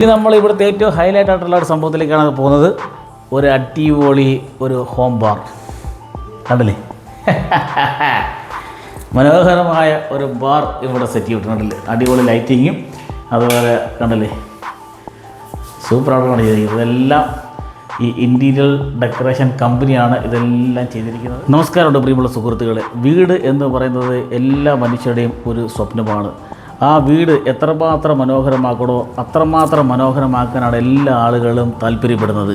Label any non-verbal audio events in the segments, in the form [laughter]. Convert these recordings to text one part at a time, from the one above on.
ഇനി നമ്മൾ ഇവിടുത്തെ ഏറ്റവും ഹൈലൈറ്റ് ആയിട്ടുള്ള ഒരു സംഭവത്തിലേക്കാണ് പോകുന്നത്. ഒരു അടിപൊളി ഒരു ഹോം ബാർ കണ്ടില്ലേ? [laughs] മനോഹരമായ ഒരു ബാർ ഇവിടെ സെറ്റ് ചെയ്തിട്ടുണ്ട്. അടിപൊളി ലൈറ്റിങ്ങും അതുപോലെ കണ്ടല്ലേ? സൂപ്പറാണ് ചെയ്തിരിക്കുന്നത് ഇതെല്ലാം ഈ ഇന്റീരിയർ ഡെക്കറേഷൻ കമ്പനിയാണ് ഇതെല്ലാം ചെയ്തിരിക്കുന്നത്. നമസ്കാരമുണ്ട് പ്രിയമുള്ള സുഹൃത്തുക്കളെ. വീട് എന്ന് പറയുന്നത് എല്ലാ മനുഷ്യരുടെയും ഒരു സ്വപ്നമാണ്. ആ വീട് എത്രമാത്രം മനോഹരമാക്കണോ അത്രമാത്രം മനോഹരമാക്കാനാണ് എല്ലാ ആളുകളും താല്പര്യപ്പെടുന്നത്.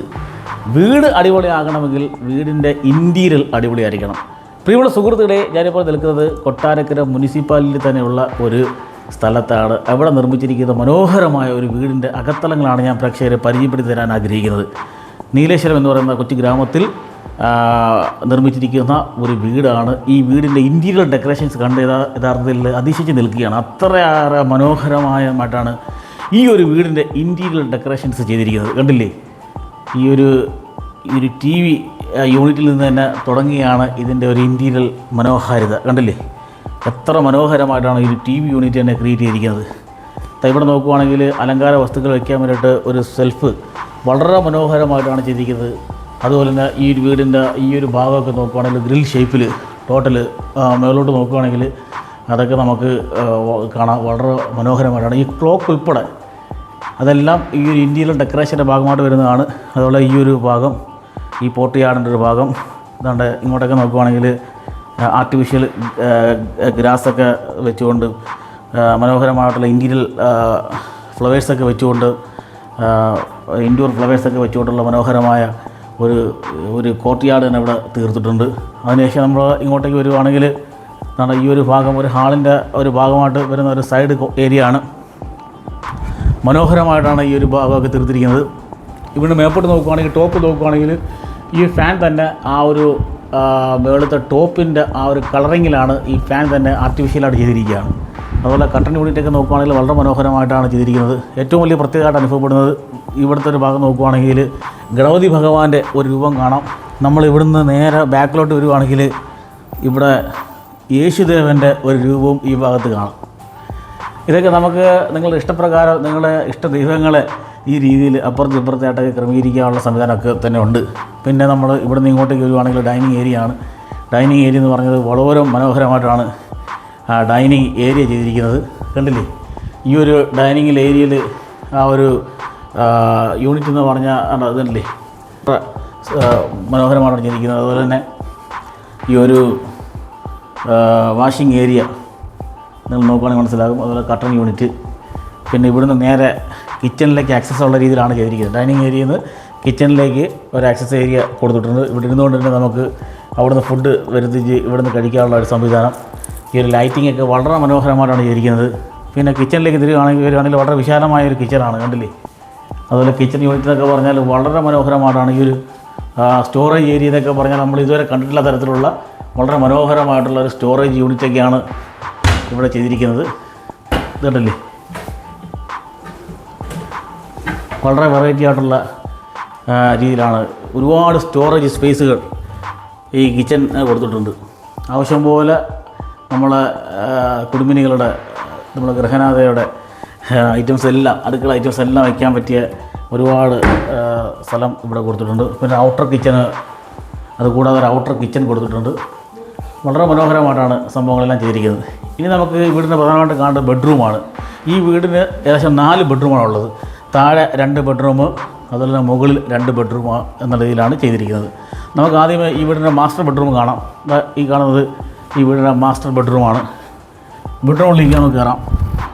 വീട് അടിപൊളിയാകണമെങ്കിൽ വീടിന്റെ ഇന്റീരിയർ അടിപൊളിയായിരിക്കണം. പ്രിയമുള്ള സുഹൃത്തുക്കളെ ഞാനിപ്പോൾ നിൽക്കുന്നത് കൊട്ടാരക്കര മുനിസിപ്പാലിറ്റി തന്നെയുള്ള ഒരു സ്ഥലത്താണ്. അവിടെ നിർമ്മിച്ചിരിക്കുന്ന മനോഹരമായ ഒരു വീടിന്റെ അകത്തലങ്ങളാണ് ഞാൻ പ്രേക്ഷകരെ പരിചയപ്പെടുത്തി തരാൻ ആഗ്രഹിക്കുന്നത്. നീലേശ്വരം എന്ന് പറയുന്ന കൊച്ചു ഗ്രാമത്തിൽ നിർമ്മിച്ചിരിക്കുന്ന ഒരു വീടാണ്. ഈ വീടിന്റെ ഇന്റീരിയർ ഡെക്കറേഷൻസ് കണ്ട് യഥാർത്ഥത്തിൽ അതിശയിച്ച് നിൽക്കുകയാണ്. അത്രയേറെ മനോഹരമായിട്ടാണ് ഈ ഒരു വീടിന്റെ ഇന്റീരിയർ ഡെക്കറേഷൻസ് ചെയ്തിരിക്കുന്നത്. കണ്ടില്ലേ? ഈ ഒരു ഈ ഒരു ടി വി യൂണിറ്റിൽ നിന്ന് തന്നെ തുടങ്ങിയാണ് ഇതിന്റെ ഒരു ഇന്റീരിയൽ മനോഹാരിത. കണ്ടില്ലേ? എത്ര മനോഹരമായിട്ടാണ് ഈ ടി വി യൂണിറ്റ് തന്നെ ക്രിയേറ്റ് ചെയ്തിരിക്കുന്നത്. ഇവിടെ നോക്കുവാണെങ്കിൽ അലങ്കാര വസ്തുക്കൾ വയ്ക്കാൻ വേണ്ടിയിട്ട് ഒരു സെൽഫ് വളരെ മനോഹരമായിട്ടാണ് ചെയ്തിരിക്കുന്നത്. അതുപോലെ തന്നെ ഈ ഒരു വീടിന്റെ ഈ ഒരു ഭാഗമൊക്കെ നോക്കുവാണെങ്കിൽ ഗ്രിൽ ഷേപ്പിൽ ടോട്ടൽ മേലോട്ട് നോക്കുവാണെങ്കിൽ അതൊക്കെ നമുക്ക് കാണാം. വളരെ മനോഹരമായിട്ടാണ്. ഈ ക്ലോക്ക് ഉൾപ്പെടെ അതെല്ലാം ഈ ഒരു ഇന്ത്യയിലെ ഡെക്കറേഷന്റെ ഭാഗമായിട്ട് വരുന്നതാണ്. അതുപോലെ ഈ ഒരു ഭാഗം ഈ പോട്ടിയാടിന്റെ ഒരു ഭാഗം ഇതാണ്ട് ഇങ്ങോട്ടൊക്കെ നോക്കുവാണെങ്കിൽ ആർട്ടിഫിഷ്യൽ ഗ്രാസൊക്കെ വെച്ചുകൊണ്ട് മനോഹരമായിട്ടുള്ള ഇന്ത്യയിൽ ഫ്ലവേഴ്സൊക്കെ വെച്ചുകൊണ്ട് ഇൻഡോർ ഫ്ലവേഴ്സൊക്കെ വെച്ചുകൊണ്ടുള്ള മനോഹരമായ ഒരു ഒരു കോർട്ട് യാർഡ് തന്നെ ഇവിടെ തീർത്തിട്ടുണ്ട്. അതിനുശേഷം നമ്മൾ ഇങ്ങോട്ടേക്ക് വരുവാണെങ്കിൽ എന്താണ് ഈ ഒരു ഭാഗം ഒരു ഹാളിന്റെ ഒരു ഭാഗമായിട്ട് വരുന്ന ഒരു സൈഡ് ഏരിയ ആണ് മനോഹരമായിട്ടാണ് ഈ ഒരു ഭാഗമൊക്കെ തീർത്തിരിക്കുന്നത്. ഇവിടെ മേപ്പോട്ട് നോക്കുവാണെങ്കിൽ ടോപ്പ് നോക്കുവാണെങ്കിൽ ഈ ഫാൻ തന്നെ ആ ഒരു മേളത്തെ ടോപ്പിന്റെ ആ ഒരു കളറിങ്ങിലാണ് ഈ ഫാൻ തന്നെ ആർട്ടിഫിഷ്യലായിട്ട് ചെയ്തിരിക്കുകയാണ്. അതുപോലെ കട്ടൻ യൂണിറ്റൊക്കെ നോക്കുവാണെങ്കിൽ വളരെ മനോഹരമായിട്ടാണ് ചെയ്തിരിക്കുന്നത്. ഏറ്റവും വലിയ പ്രത്യേകമായിട്ട് അനുഭവപ്പെടുന്നത് ഇവിടുത്തെ ഒരു ഭാഗം നോക്കുവാണെങ്കിൽ ഗണപതി ഭഗവാന്റെ ഒരു രൂപം കാണാം. നമ്മൾ ഇവിടുന്ന് നേരെ ബാക്കിലോട്ട് വരുവാണെങ്കിൽ ഇവിടെ യേശുദേവന്റെ ഒരു രൂപവും ഈ ഭാഗത്ത് കാണാം. ഇതൊക്കെ നമുക്ക് നിങ്ങളുടെ ഇഷ്ടപ്രകാരം നിങ്ങളുടെ ഇഷ്ട ദൈവങ്ങളെ ഈ രീതിയിൽ അപ്പുറത്ത് ഇപ്പുറത്തായിട്ടൊക്കെ ക്രമീകരിക്കാനുള്ള സംവിധാനമൊക്കെ തന്നെ ഉണ്ട്. പിന്നെ നമ്മൾ ഇവിടെ നിന്ന് ഇങ്ങോട്ടേക്ക് വരുവാണെങ്കിൽ ഡൈനിങ് ഏരിയ ആണ് ഡൈനിങ് ഏരിയ എന്ന് പറഞ്ഞത് വളരെ മനോഹരമായിട്ടാണ് ആ ഡൈനിങ് ഏരിയ ചെയ്തിരിക്കുന്നത് കണ്ടില്ലേ? ഈ ഒരു ഡൈനിങ് ഏരിയയിൽ ആ ഒരു യൂണിറ്റ് എന്ന് പറഞ്ഞാൽ അതല്ലേ മനോഹരമാണ് ചെയ്തിരിക്കുന്നത്. അതുപോലെ തന്നെ ഈ ഒരു വാഷിംഗ് ഏരിയ നിങ്ങൾ നോക്കുകയാണെങ്കിൽ മനസ്സിലാകും. അതുപോലെ കട്ടൺ യൂണിറ്റ് പിന്നെ ഇവിടുന്ന് നേരെ കിച്ചണിലേക്ക് ആക്സസ് ഉള്ള രീതിയിലാണ് ചെയ്തിരിക്കുന്നത്. ഡൈനിങ് ഏരിയയിൽ നിന്ന് കിച്ചണിലേക്ക് ഒരു ആക്സസ് ഏരിയ കൊടുത്തിട്ടുണ്ട്. ഇവിടെ ഇരുന്നുകൊണ്ട് തന്നെ നമുക്ക് അവിടുന്ന് ഫുഡ് വരുത്തിച്ച് ഇവിടുന്ന് കഴിക്കാനുള്ള ഒരു സംവിധാനം ഈ ഒരു ലൈറ്റിംഗ് ഒക്കെ വളരെ മനോഹരമായിട്ടാണ് ചെയ്തിരിക്കുന്നത്. പിന്നെ കിച്ചണിലേക്ക് തിരികുകയാണെങ്കിൽ വരുവാണെങ്കിൽ വളരെ വിശാലമായ ഒരു കിച്ചണാണ് കണ്ടില്ലേ? അതുപോലെ കിച്ചൺ യൂണിറ്റ് എന്നൊക്കെ പറഞ്ഞാൽ വളരെ മനോഹരമായിട്ടാണ് ഈ ഒരു സ്റ്റോറേജ് ഏരിയ എന്നൊക്കെ പറഞ്ഞാൽ നമ്മൾ ഇതുവരെ കണ്ടിട്ടുള്ള തരത്തിലുള്ള വളരെ മനോഹരമായിട്ടുള്ള ഒരു സ്റ്റോറേജ് യൂണിറ്റൊക്കെയാണ് ഇവിടെ ചെയ്തിരിക്കുന്നത്. ഇതുണ്ടല്ലേ വളരെ വെറൈറ്റി ആയിട്ടുള്ള രീതിയിലാണ് ഒരുപാട് സ്റ്റോറേജ് സ്പേസുകൾ ഈ കിച്ചൺ കൊടുത്തിട്ടുണ്ട്. ആവശ്യം പോലെ നമ്മളെ ആ, കുടുംബിനികളുടെ നമ്മുടെ ഗൃഹനാഥയുടെ ഐറ്റംസ് എല്ലാം അടുക്കള ഐറ്റംസ് എല്ലാം വയ്ക്കാൻ പറ്റിയ ഒരുപാട് സ്ഥലം ഇവിടെ കൊടുത്തിട്ടുണ്ട്. പിന്നെ ഔട്ടർ കിച്ചന് അതുകൂടാതെ ഒരു ഔട്ടർ കിച്ചൺ കൊടുത്തിട്ടുണ്ട്. വളരെ മനോഹരമായിട്ടാണ് സംഭവങ്ങളെല്ലാം ചെയ്തിരിക്കുന്നത്. ഇനി നമുക്ക് വീടിന്റെ പ്രധാനമായിട്ട് കാണേണ്ട ബെഡ്റൂമാണ് ഈ വീടിന് ഏകദേശം നാല് ബെഡ്റൂമാണ് ഉള്ളത്. താഴെ രണ്ട് ബെഡ്റൂം അതുപോലെ തന്നെ മുകളിൽ രണ്ട് ബെഡ്റൂം എന്ന രീതിയിലാണ് ചെയ്തിരിക്കുന്നത്. നമുക്ക് ആദ്യമേ ഈ വീടിന്റെ മാസ്റ്റർ ബെഡ്റൂം കാണാം. ഈ കാണുന്നത് ഈ വീടിന്റെ മാസ്റ്റർ ബെഡ്റൂമാണ് ബെഡ്റൂമിലേക്ക് നമുക്ക് കയറാം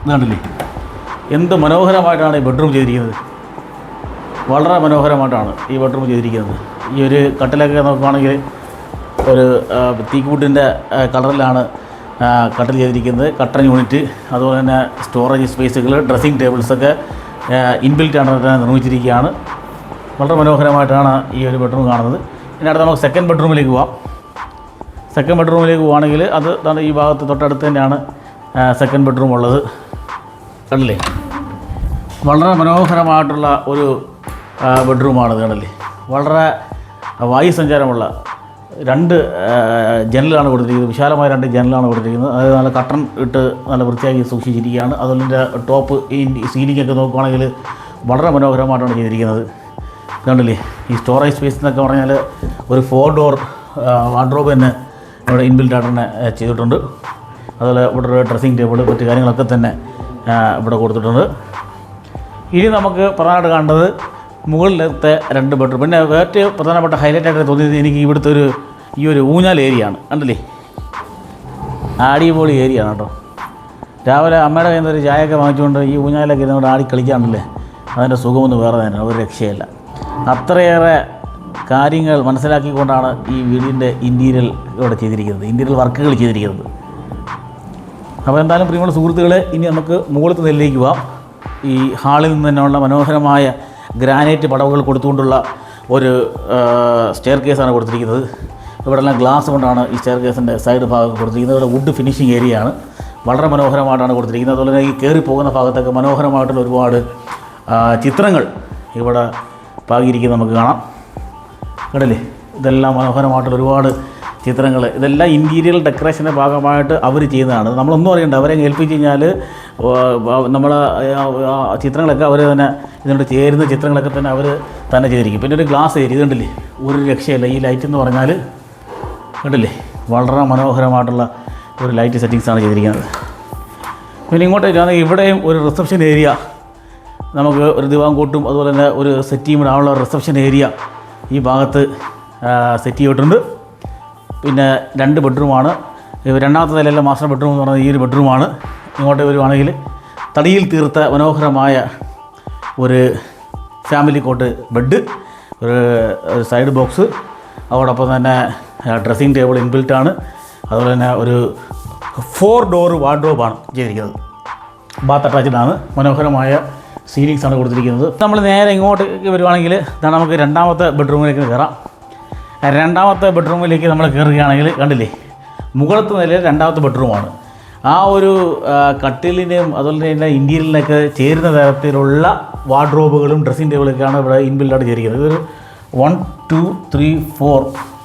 ഇത് കണ്ടില്ലേ എന്ത് മനോഹരമായിട്ടാണ് ഈ ബെഡ്റൂം ചെയ്തിരിക്കുന്നത്. വളരെ മനോഹരമായിട്ടാണ് ഈ ബെഡ്റൂം ചെയ്തിരിക്കുന്നത്. ഈ ഒരു കട്ടിലൊക്കെ നോക്കുകയാണെങ്കിൽ ഒരു തീക്കൂട്ടിന്റെ കളറിലാണ് കട്ടിൽ ചെയ്തിരിക്കുന്നത്. കട്ടൻ യൂണിറ്റ് അതുപോലെ തന്നെ സ്റ്റോറേജ് സ്പേസുകൾ ഡ്രസ്സിങ് ടേബിൾസൊക്കെ ഇൻബിൽറ്റാണ് നിർമ്മിച്ചിരിക്കുകയാണ്. വളരെ മനോഹരമായിട്ടാണ് ഈ ഒരു ബെഡ്റൂം കാണുന്നത്. ഇനി അടുത്ത നമുക്ക് സെക്കൻഡ് ബെഡ്റൂമിലേക്ക് പോവാം. സെക്കൻഡ് ബെഡ്റൂമിലേക്ക് പോവുകയാണെങ്കിൽ അത് ഈ ഭാഗത്ത് തൊട്ടടുത്ത് തന്നെയാണ് സെക്കൻഡ് ബെഡ്റൂം ഉള്ളത്. കണ്ടില്ലേ? വളരെ മനോഹരമായിട്ടുള്ള ഒരു ബെഡ്റൂമാണ് കണ്ടില്ലേ? വളരെ വായു സഞ്ചാരമുള്ള രണ്ട് ജനലാണ് കൊടുത്തിരിക്കുന്നത്. വിശാലമായ രണ്ട് ജനലാണ് കൊടുത്തിരിക്കുന്നത്. അതായത് നല്ല കട്ടൺ ഇട്ട് നല്ല വൃത്തിയാക്കി സൂക്ഷിച്ചിരിക്കുകയാണ്. അതുപോലെ ടോപ്പ് ഈ സീലിംഗ് ഒക്കെ നോക്കുകയാണെങ്കിൽ വളരെ മനോഹരമായിട്ടാണ് ചെയ്തിരിക്കുന്നത്. കണ്ടില്ലേ? ഈ സ്റ്റോറേജ് സ്പേസ് എന്നൊക്കെ പറഞ്ഞാൽ ഒരു ഫോർ ഡോർ വാർഡ്രോബ് തന്നെ ഇവിടെ ഇൻബിൽഡ് ആയിട്ട് തന്നെ ചെയ്തിട്ടുണ്ട്. അതുപോലെ ഇവിടെ ഒരു ഡ്രസ്സിങ് ടേബിൾ മറ്റു കാര്യങ്ങളൊക്കെ തന്നെ ഇവിടെ കൊടുത്തിട്ടുണ്ട്. ഇനി നമുക്ക് പ്രധാനമായിട്ട് കാണേണ്ടത് മുകളിലത്തെ രണ്ട് ബെഡ്റൂം പിന്നെ ഏറ്റവും പ്രധാനപ്പെട്ട ഹൈലൈറ്റ് ആയിട്ട് തോന്നിയത് എനിക്ക് ഇവിടുത്തെ ഒരു ഈ ഒരു ഊഞ്ഞാൽ ഏരിയ ആണ്. കണ്ടില്ലേ? അടിപൊളി ഏരിയ ആണ് കേട്ടോ. രാവിലെ അമ്മയുടെ കയ്യിൽ നിന്ന് ഒരു ചായയൊക്കെ വാങ്ങിച്ചുകൊണ്ട് ഈ ഊഞ്ഞാലൊക്കെ ഇരുന്നുകൊണ്ട് ആടി കളിക്കാണ്ടല്ലേ അതിന്റെ സുഖമൊന്നും വേറെ തന്നെ ഒരു രക്ഷയല്ല അത്രയേറെ കാര്യങ്ങൾ മനസ്സിലാക്കിക്കൊണ്ടാണ് ഈ വീടിന്റെ ഇന്റീരിയൽ ഇവിടെ ചെയ്തിരിക്കുന്നത് ഇന്റീരിയൽ വർക്കുകൾ ചെയ്തിരിക്കുന്നത്. അപ്പോൾ എന്തായാലും പ്രിയമുള്ള സുഹൃത്തുക്കളെ ഇനി നമുക്ക് മുകളിലത്തെ നിലയിലേക്ക് പോവാം. ഈ ഹാളിൽ നിന്ന് തന്നെയുള്ള മനോഹരമായ ഗ്രാനൈറ്റ് പടവുകൾ കൊടുത്തുകൊണ്ടുള്ള ഒരു സ്റ്റെയർ കേസാണ് കൊടുത്തിരിക്കുന്നത്. ഇവിടെല്ലാം ഗ്ലാസ് കൊണ്ടാണ് ഈ സ്റ്റെയർ കേസിന്റെ സൈഡ് ഭാഗം കൊടുത്തിരിക്കുന്നത്. ഇവിടെ വുഡ് ഫിനിഷിംഗ് ആണ്. വളരെ മനോഹരമായിട്ടാണ് കൊടുത്തിരിക്കുന്നത്. അതുപോലെ തന്നെ ഈ കയറി പോകുന്ന ഭാഗത്തൊക്കെ മനോഹരമായിട്ടുള്ള ഒരുപാട് ചിത്രങ്ങൾ ഇവിടെ പാകിയിരിക്കുന്നത് നമുക്ക് കാണാം. കണ്ടില്ലേ? ഇതെല്ലാം മനോഹരമായിട്ടുള്ള ഒരുപാട് ചിത്രങ്ങൾ ഇതെല്ലാം ഇന്റീരിയൽ ഡെക്കറേഷന്റെ ഭാഗമായിട്ട് അവർ ചെയ്യുന്നതാണ്. നമ്മളൊന്നും അറിയണ്ട. അവരെ ഏൽപ്പിച്ച് കഴിഞ്ഞാൽ നമ്മൾ ചിത്രങ്ങളൊക്കെ അവർ തന്നെ ഇതിനോട് ചേരുന്ന ചിത്രങ്ങളൊക്കെ തന്നെ അവർ തന്നെ ചെയ്തിരിക്കും. പിന്നെ ഒരു ഗ്ലാസ് ഏരിയ ഇതുണ്ടല്ലേ ഒരു രക്ഷയില്ല. ഈ ലൈറ്റ് എന്ന് പറഞ്ഞാൽ കണ്ടില്ലേ? വളരെ മനോഹരമായിട്ടുള്ള ഒരു ലൈറ്റ് സെറ്റിങ്സാണ് ചെയ്തിരിക്കുന്നത്. പിന്നെ ഇങ്ങോട്ട് വരികയാണെങ്കിൽ ഇവിടെയും ഒരു റിസപ്ഷൻ ഏരിയ നമുക്ക് ഒരു ദിവാൻ ദിവാങ്കൂട്ടും അതുപോലെ തന്നെ ഒരു സെറ്റ് ചെയ്യാനുള്ള റിസപ്ഷൻ ഏരിയ ഈ ഭാഗത്ത് സെറ്റ് ചെയ്തിട്ടുണ്ട്. പിന്നെ രണ്ട് ബെഡ്റൂമാണ് രണ്ടാമത്തെ നിലയിലെ മാസ്റ്റർ ബെഡ്റൂം എന്ന് പറയുന്നത് ഈ ഒരു ബെഡ്റൂമാണ് ഇങ്ങോട്ട് വരുവാണെങ്കിൽ തടിയിൽ തീർത്ത മനോഹരമായ ഒരു ഫാമിലി കോട്ട് ബെഡ് ഒരു ഒരു സൈഡ് ബോക്സ് അതോടൊപ്പം തന്നെ ഡ്രസ്സിങ് ടേബിൾ ഇൻബിൽറ്റ് ആണ്. അതുപോലെ തന്നെ ഒരു ഫോർ ഡോർ വാർഡ്രോബാണ് ചെയ്തിരിക്കുന്നത്. ബാത്ത് അറ്റാച്ച്ഡ് ആണ്. മനോഹരമായ സീലിങ്സ് ആണ് കൊടുത്തിരിക്കുന്നത്. നമ്മൾ നേരെ ഇങ്ങോട്ട് വരുവാണെങ്കിൽ ഇതാണ് നമുക്ക് രണ്ടാമത്തെ ബെഡ്റൂമിലേക്ക് കയറാം. രണ്ടാമത്തെ ബെഡ്റൂമിലേക്ക് നമ്മൾ കയറുകയാണെങ്കിൽ കണ്ടില്ലേ? മുകളത്തെ നിലയിൽ രണ്ടാമത്തെ ബെഡ്റൂമാണ് ആ ഒരു കട്ടിലിന്റെയും അതുപോലെ തന്നെ ഇന്റീരിയലിനൊക്കെ ചേരുന്ന തരത്തിലുള്ള വാർഡ്രോബുകളും ഡ്രസ്സിംഗ് ടേബിളൊക്കെയാണ് ഇവിടെ ഇൻബിൽഡായിട്ട് ചേരിക്കുന്നത് ഇതൊരു one two three four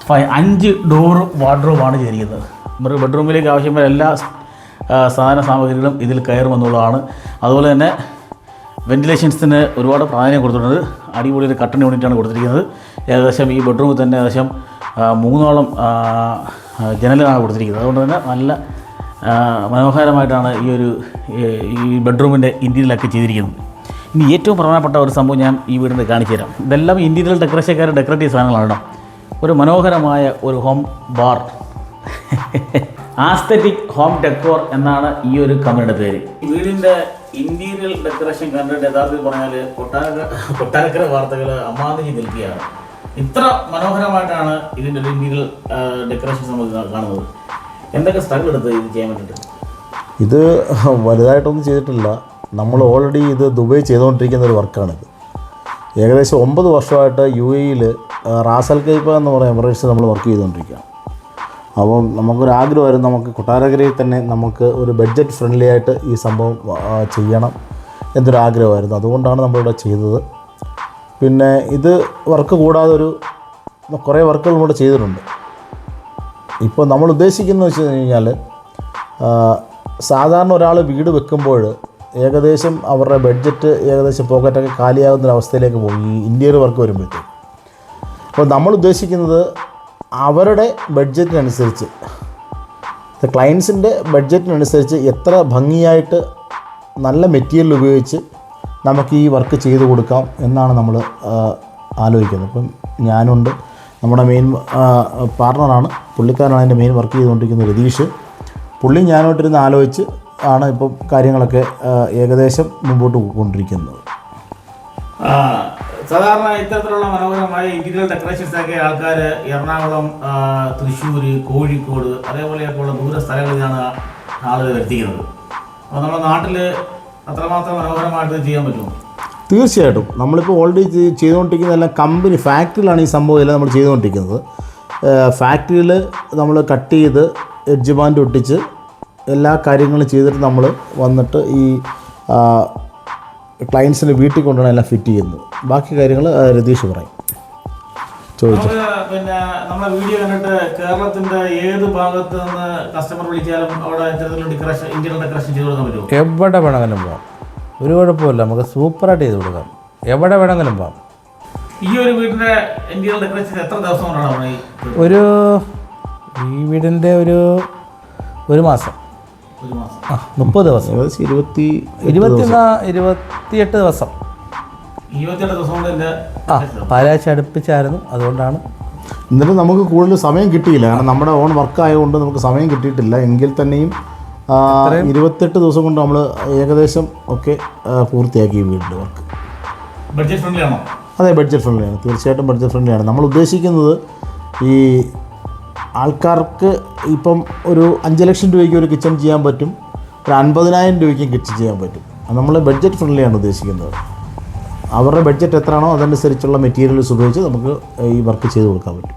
five അഞ്ച് ഡോർ വാർഡ്രോബാണ് ചേരിക്കുന്നത് നമ്മുടെ ബെഡ്റൂമിലേക്ക് ആവശ്യമായ എല്ലാ സാധന സാമഗ്രികളും ഇതിൽ കയറുമെന്നുള്ളതാണ്. അതുപോലെ തന്നെ വെന്റിലേഷൻസിന് ഒരുപാട് പ്രാധാന്യം കൊടുത്തിട്ടുണ്ട്. അടിപൊളി ഒരു കട്ടൺ യൂണിറ്റാണ് കൊടുത്തിരിക്കുന്നത്. ഏകദേശം ഈ ബെഡ്റൂമിൽ തന്നെ ഏകദേശം മൂന്നോളം ജനലാണ് കൊടുത്തിരിക്കുന്നത്. അതുകൊണ്ട് തന്നെ നല്ല മനോഹരമായിട്ടാണ് ഈ ഒരു ഈ- ബെഡ്റൂമിന്റെ ഇന്റീരിയലൊക്കെ ചെയ്തിരിക്കുന്നത്. ഇനി ഏറ്റവും പ്രധാനപ്പെട്ട ഒരു സംഭവം ഞാൻ ഈ വീടിന്റെ കാണിച്ചു തരാം. ഇതെല്ലാം ഇന്റീരിയൽ ഡെക്കറേഷൻകാർ ഡെക്കറേറ്റീവ് സാധനങ്ങളാണ് ഒരു മനോഹരമായ ഒരു home bar. Aesthetic home decor എന്നാണ് ഈ ഒരു കമ്പനിയുടെ പേര്. വീടിന്റെ ഇന്റീരിയൽ ഡെക്കറേഷൻ കണ്ടിട്ട് യഥാർത്ഥത്തിൽ പറഞ്ഞാൽ കൊട്ടാര കൊട്ടാരക്കര വാർത്തകൾ അമാതിരി നിൽക്കുകയാണ്. ഇത്ര മനോഹരമായിട്ടാണ് ഇതിന്റെ ഒരു ഇന്റീരിയൽ ഡെക്കറേഷൻ നമുക്ക് കാണുന്നത്. എന്തൊക്കെ സ്ട്രഗിൾ എടുത്ത് ഇത് ചെയ്യാൻ വേണ്ടിയിട്ട്? ഇത് വലുതായിട്ടൊന്നും ചെയ്തിട്ടില്ല. നമ്മൾ ഓൾറെഡി ഇത് ദുബൈ ചെയ്തുകൊണ്ടിരിക്കുന്ന ഒരു വർക്കാണിത്. ഏകദേശം ഒമ്പത് വർഷമായിട്ട് യു എയിൽ റാസൽ കൈപ്പ എന്ന് പറയുന്ന എമറേറ്റ്സ് നമ്മൾ വർക്ക് ചെയ്തുകൊണ്ടിരിക്കുകയാണ്. അപ്പം നമുക്കൊരാഗ്രഹമായിരുന്നു നമുക്ക് കൊട്ടാരക്കരയിൽ തന്നെ നമുക്ക് ഒരു ബഡ്ജറ്റ് ഫ്രണ്ട്ലി ആയിട്ട് ഈ സംഭവം ചെയ്യണം എന്നൊരാഗ്രഹമായിരുന്നു. അതുകൊണ്ടാണ് നമ്മളിവിടെ ചെയ്തത്. പിന്നെ ഇത് വർക്ക് കൂടാതെ ഒരു കുറേ വർക്കുകൾ ഇവിടെ ചെയ്തിട്ടുണ്ട്. ഇപ്പോൾ നമ്മൾ ഉദ്ദേശിക്കുന്നത് വെച്ച് കഴിഞ്ഞാൽ സാധാരണ ഒരാൾ വീട് വെക്കുമ്പോൾ ഏകദേശം അവരുടെ ബഡ്ജറ്റ് ഏകദേശം പോക്കറ്റൊക്കെ കാലിയാകുന്ന അവസ്ഥയിലേക്ക് പോകും ഈ ഇന്റീരിയർ വർക്ക് വരുമ്പോഴത്തേക്ക്. അപ്പോൾ നമ്മൾ ഉദ്ദേശിക്കുന്നത് അവരുടെ ബഡ്ജറ്റിനനുസരിച്ച് ക്ലയൻസിന്റെ ബഡ്ജറ്റിനനുസരിച്ച് എത്ര ഭംഗിയായിട്ട് നല്ല മെറ്റീരിയൽ ഉപയോഗിച്ച് നമുക്ക് ഈ വർക്ക് ചെയ്തു കൊടുക്കാം എന്നാണ് നമ്മൾ ആലോചിക്കുന്നത്. ഇപ്പം ഞാനുണ്ട്. നമ്മുടെ മെയിൻ പാർട്ണറാണ് പുള്ളിക്കാരനാണ് എന്റെ മെയിൻ വർക്ക് ചെയ്തുകൊണ്ടിരിക്കുന്ന രതീഷ്. പുള്ളി ഞാനോട്ടിരുന്ന് ആലോചിച്ച് ആണ് ഇപ്പം കാര്യങ്ങളൊക്കെ ഏകദേശം മുമ്പോട്ട് കൊണ്ടിരിക്കുന്നത് സാധാരണ ഇത്തരത്തിലുള്ള മനോഹരമായ ഇന്റീരിയൽ ഡെക്കറേഷൻസ് ഒക്കെ ആൾക്കാർ എറണാകുളം തൃശ്ശൂർ കോഴിക്കോട് അതേപോലെയൊക്കെയുള്ള ദൂര സ്ഥലങ്ങളിലാണ് ആളുകൾ എത്തിക്കുന്നത് അപ്പോൾ നമ്മുടെ നാട്ടിൽ അത്രമാത്രം മനോഹരമായിട്ട് ചെയ്യാൻ പറ്റുമോ? തീർച്ചയായിട്ടും. നമ്മളിപ്പോൾ ഓൾറെഡി ചെയ്തുകൊണ്ടിരിക്കുന്നതെല്ലാം കമ്പനി ഫാക്ടറിയിലാണ് ഈ സംഭവം എല്ലാം നമ്മൾ ചെയ്തുകൊണ്ടിരിക്കുന്നത്. ഫാക്ടറിയിൽ നമ്മൾ കട്ട് ചെയ്ത് എഡ്ജ് ബാൻഡ് ഒട്ടിച്ച് എല്ലാ കാര്യങ്ങളും ചെയ്തിട്ട് നമ്മൾ വന്നിട്ട് ഈ ക്ലയൻസിന് വീട്ടിൽ കൊണ്ടാണ് എല്ലാം ഫിറ്റ് ചെയ്യുന്നത് ബാക്കി കാര്യങ്ങൾ രതീഷ് പറയും. ചോദിച്ചു. പിന്നെ നമ്മളെ വീഡിയോ കണ്ടിട്ട് കേരളത്തിന്റെ ഏത് ഭാഗത്ത് നിന്ന് കസ്റ്റമർ വിളിച്ചാലും അവിടെ ഇത്തരത്തിലുള്ള ഡെക്കറേഷൻ ഇന്റീരിയൽ ഡെക്കറേഷൻ ചെയ്ത് കൊടുക്കാൻ പറ്റുമോ? എവിടെ വേണമെങ്കിലും പോകാം ഒരു കുഴപ്പമില്ല നമുക്ക് സൂപ്പറായിട്ട് ചെയ്ത് കൊടുക്കാം. എവിടെ വേണമെങ്കിലും പോകാം ഈ ഒരു വീടിന്റെ ഇന്ത്യയിൽ ഡെക്കറേഷൻ എത്ര ദിവസം കൊണ്ടാണ് ഒരു ഈ വീടിന്റെ ഒരു ഒരു മാസം. ആ മുപ്പത് ദിവസം. ഏകദേശം ഇരുപത്തി ഇരുപത്തിനാ ഇരുപത്തിയെട്ട് ദിവസം. ആ പാലാഴ്ച അടുപ്പിച്ചായിരുന്നു. അതുകൊണ്ടാണ്. എന്നിട്ട് നമുക്ക് കൂടുതൽ സമയം കിട്ടിയില്ല. കാരണം നമ്മുടെ ഓൺ വർക്ക് ആയതുകൊണ്ട് നമുക്ക് സമയം കിട്ടിയിട്ടില്ല. എങ്കിൽ തന്നെയും ഇരുപത്തെട്ട് ദിവസം കൊണ്ട് നമ്മൾ ഏകദേശം ഒക്കെ പൂർത്തിയാക്കി വീടിന്റെ വർക്ക്. ബഡ്ജറ്റ് ഫ്രണ്ട്ലി ആണോ അതെ ബഡ്ജറ്റ് ഫ്രണ്ട്ലിയാണ്. തീർച്ചയായിട്ടും ബഡ്ജറ്റ് ഫ്രണ്ട്ലിയാണ്. നമ്മൾ ഉദ്ദേശിക്കുന്നത് ഈ ആൾക്കാർക്ക് ഇപ്പം ഒരു അഞ്ച് ലക്ഷം രൂപയ്ക്ക് ഒരു കിച്ചൺ ചെയ്യാൻ പറ്റും ഒരു അൻപതിനായിരം രൂപയ്ക്കും കിച്ചൺ ചെയ്യാൻ പറ്റും. നമ്മൾ ബഡ്ജറ്റ് ഫ്രണ്ട്ലിയാണ് ഉദ്ദേശിക്കുന്നത്. അവരുടെ ബഡ്ജറ്റ് എത്രയാണോ അതനുസരിച്ചുള്ള മെറ്റീരിയൽസ് ഉപയോഗിച്ച് നമുക്ക് ഈ വർക്ക് ചെയ്ത് കൊടുക്കാൻ പറ്റും.